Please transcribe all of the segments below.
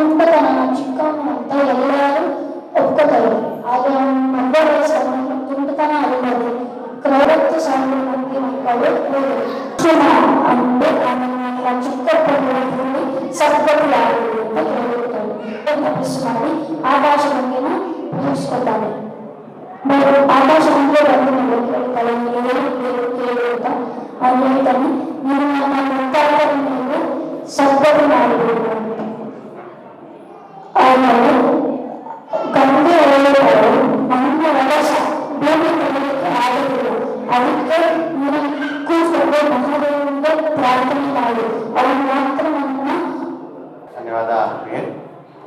కుంటతనం చిక్కనంతా ఎల్లవారు ఒప్పుకోతారు అది నంబర్ సమయం కుంటతనం అవ్వదు క్రౌడత్తు సమయం అంటే ఆమె చిక్క పొందుతుంది సర్గకు తప్పిస్తుంది ఆకాశం పూసుకుంటాను మీరు ఆకాశంలో బంధువులు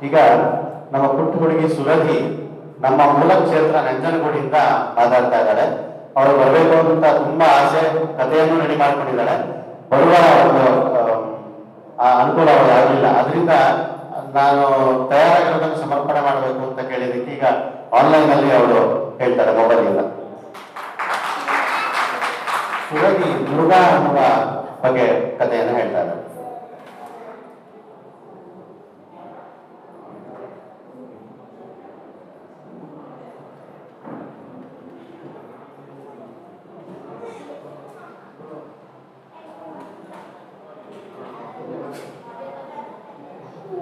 ಈಗ ನಮ್ಮ ಪುಟ್ಟ ಹುಡುಗಿ ಸುರಧಿ ನಮ್ಮ ಮೂಲ ಕ್ಷೇತ್ರ ನಂಜನಗೂಡಿಂದ ಮಾತಾಡ್ತಾ ಇದ್ದಾಳೆ ಅವರು ಬರಬೇಕು ಅಂತ ತುಂಬಾ ಆಸೆ, ಕಥೆಯನ್ನು ರೆಡಿ ಮಾಡ್ಕೊಂಡಿದ್ದಾಳೆ ಬರುವ ಒಂದು ಅನುಕೂಲ ಆಗಲಿಲ್ಲ ಅದರಿಂದ ನಾನು ತಯಾರಾಗಿರೋದನ್ನು ಸಮರ್ಪಣೆ ಮಾಡಬೇಕು ಅಂತ ಕೇಳಿದಕ್ಕೆ ಈಗ ಆನ್ಲೈನ್ ಅಲ್ಲಿ ಅವರು ಹೇಳ್ತಾರೆ ಮೊಬೈಲ್ ಇಂದ ಸುರಧಿ ಮುರುಘಾ ಅನ್ನುವ ಬಗ್ಗೆ ಕಥೆಯನ್ನು ಹೇಳ್ತಾ ಇದ್ದಾರೆ.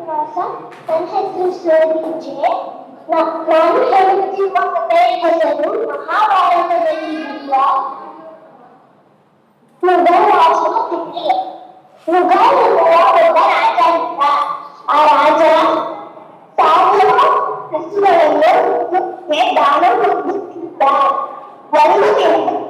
ಶ್ರೀನಿವಾಸ ನನ್ನ ಹೆಸರು ಸೋರಿಜೆ ನಾನು ಹೇಳುತ್ತಿರುವ ಕಥೆಯ ಹೆಸರು ಮಹಾಭಾರತದಲ್ಲಿ ಇರುವ ಮೃಗರಾಜನ ಪುತ್ರಿ ಮೃಗ ಎನ್ನುವ ಒಬ್ಬ ರಾಜ ಇದ್ದ ಆ ರಾಜ ಸಾವಿರ ಹಸುಗಳನ್ನು ಮುಖ್ಯ ದಾನ ಕೊಡುತ್ತಿದ್ದ ಒಂದು ದಿನ ಮಾಡುವಾಗ